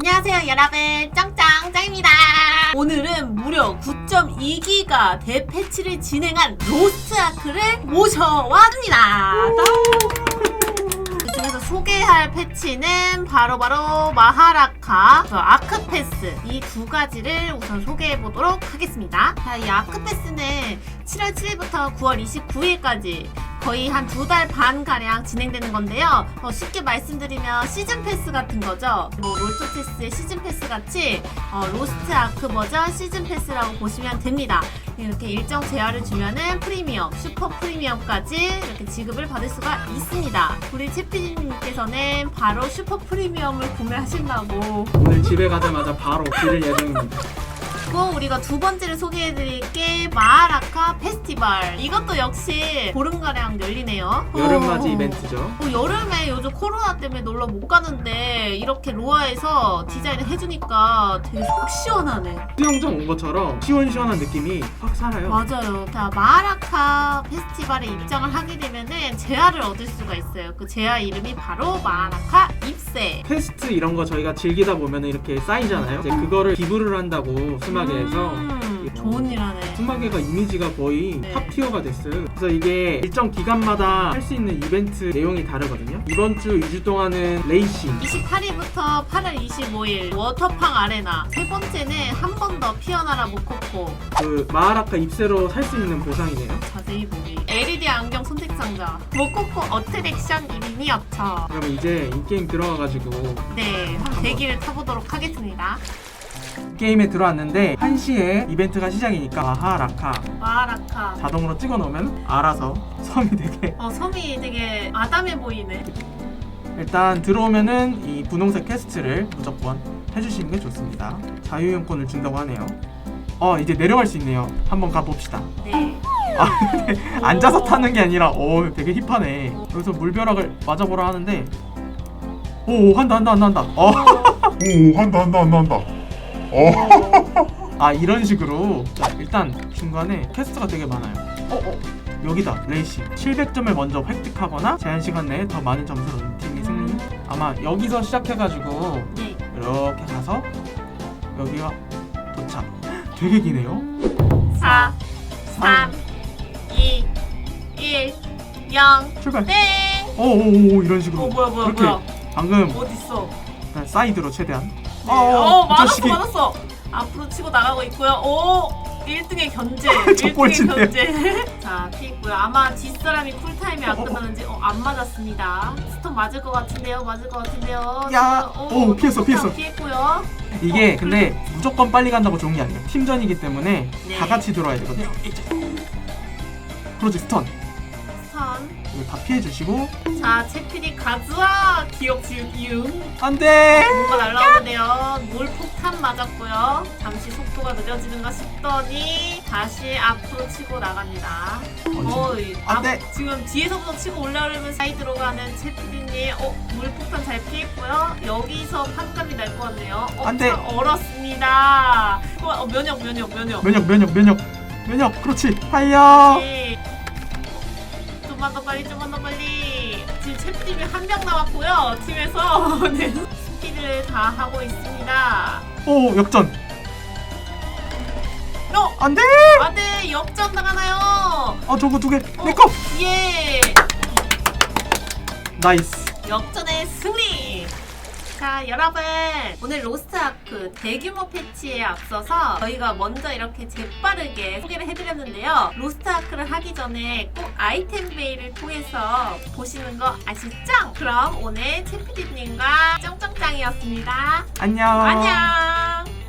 안녕하세요 여러분. 짱짱 짱입니다. 오늘은 무려 9.2기가 대패치를 진행한 로스트 아크를 모셔왔습니다. 그 중에서 소개할 패치는 바로바로 마하라카, 그 아크패스. 이 두 가지를 우선 소개해 보도록 하겠습니다. 자, 이 아크패스는 7월 7일부터 9월 29일까지 거의 한 두 달 반 가량 진행되는 건데요. 어, 쉽게 말씀드리면 시즌 패스 같은 거죠. 뭐 롤토 체스의 시즌 패스 같이 어, 로스트 아크 버전 시즌 패스라고 보시면 됩니다. 이렇게 일정 제한을 주면은 프리미엄, 슈퍼 프리미엄까지 이렇게 지급을 받을 수가 있습니다. 우리 채피디님께서는 바로 슈퍼 프리미엄을 구매하신다고. 오늘 집에 가자마자 바로 드릴 예정입니다. 그리고 우리가 두 번째를 소개해드릴 게 마하라카 페스티벌. 이것도 역시 보름가량 열리네요. 여름맞이 어. 이벤트죠. 어, 여름에 요즘 코로나 때문에 놀러 못 가는데 이렇게 로아에서 디자인을 해주니까 되게 속 시원하네. 수영장 온 것처럼 시원시원한 느낌이 확 살아요. 맞아요. 자, 마하라카 페스티벌에 입장을 하게 되면은 제아를 얻을 수가 있어요. 그 제아 이름이 바로 마하라카 입세. 퀘스트 이런 거 저희가 즐기다 보면 이렇게 쌓이잖아요. 이제 그거를 기부를 한다고 스마게에서 음, 하네. 스마게가 이미지가 거의 네. 탑 티어가 됐어요. 그래서 이게 일정 기간마다 할 수 있는 이벤트 내용이 다르거든요. 이번 주 2주 동안은 레이싱, 28일부터 8월 25일 워터팡 아레나. 세 번째는 한 번 더 피어나라 모코코. 그 마하라카 입세로 살 수 있는 보상이네요. 자세히 보기. LED 안경 선택 상자. 모코코 어트랙션 1인이었죠. 그러면 이제 인게임 들어가가지고 네, 한번 대기를 타보도록 하겠습니다. 게임에 들어왔는데 1시에 이벤트가 시작이니까 마하라카 마하라카. 자동으로 찍어 놓으면 알아서 섬이 되게 어, 섬이 되게 아담해 보이네. 일단 들어오면은 이 분홍색 퀘스트를 무조건 해주시는 게 좋습니다. 자유이용권을 준다고 하네요. 어 이제 내려갈 수 있네요. 한번 가봅시다. 네. 앉아서 타는 게 아니라 오 되게 힙하네. 여기서 물벼락을 맞아보라 하는데 오 한다 한다 한다 한다. 어. 오 한다 한다 한다 한다 아 이런 식으로 자, 일단 중간에 퀘스트가 되게 많아요. 어, 어 여기다 레이싱 700점을 먼저 획득하거나 제한 시간 내에 더 많은 점수를 얻는 팀이 승리. 아마 여기서 시작해가지고 네. 이렇게 가서 여기가 도착. 되게 기네요. 4, 3, 2, 1, 0. 출발. 네. 오오오 이런 식으로. 어, 뭐야, 뭐야, 이렇게 뭐야. 방금 어딨어? 사이드로 최대한. 네. 어, 맞았어, 자식이. 맞았어. 앞으로 치고 나가고 있고요. 오, 1등의 견제. 저 1등의 꼴찌인데요. 견제. 자, 피했고요. 아마 뒷사람이 쿨타임이 안 어, 어. 끝나는지, 어, 안 맞았습니다. 스톱 맞을 것 같은데요, 맞을 것 같은데요. 야, 지금, 오, 피했어, 피했어. 피했고요. 이게 어, 근데 무조건 빨리 간다고 좋은 게 아니에요. 팀전이기 때문에 네. 다 같이 들어와야 되거든요. 그렇지 스턴. 선. 이거 다 피해 주시고 자, 채피디 가즈와 기억 이응. 안돼. 뭔가 날라오는데요. 물 폭탄 맞았고요. 잠시 속도가 느려지는가 싶더니 다시 앞으로 치고 나갑니다. 어, 이- 안 앞- 돼. 지금 뒤에서부터 치고 올라오려면 사이드로 가는 채피디님, 어, 물 폭탄 잘 피했고요. 여기서 판감이 날 것 같네요. 어, 안 돼. 차 얼었습니다. 어, 어, 면역, 면역, 면역. 면역 면역 면역 면역 그렇지 달려. 네. 좀만 더 빨리, 좀만 더 빨리. 지금 채피디님이 한 명 남았고요. 팀에서. 네. 스피드를 다 하고 있습니다. 오 역전. 어, 안돼. 아, 네, 역전 당하나요? 아 저거 두 개. 어, 내 거. 예, 나이스. 역전의 승리. 자, 여러분. 오늘 로스트 아크 대규모 패치에 앞서서 저희가 먼저 이렇게 재빠르게 소개를 해드렸는데요. 로스트 아크를 하기 전에 꼭 아이템 베이를 통해서 보시는 거 아시죠? 그럼 오늘 채피디님과 짱짱짱이었습니다. 안녕. 안녕.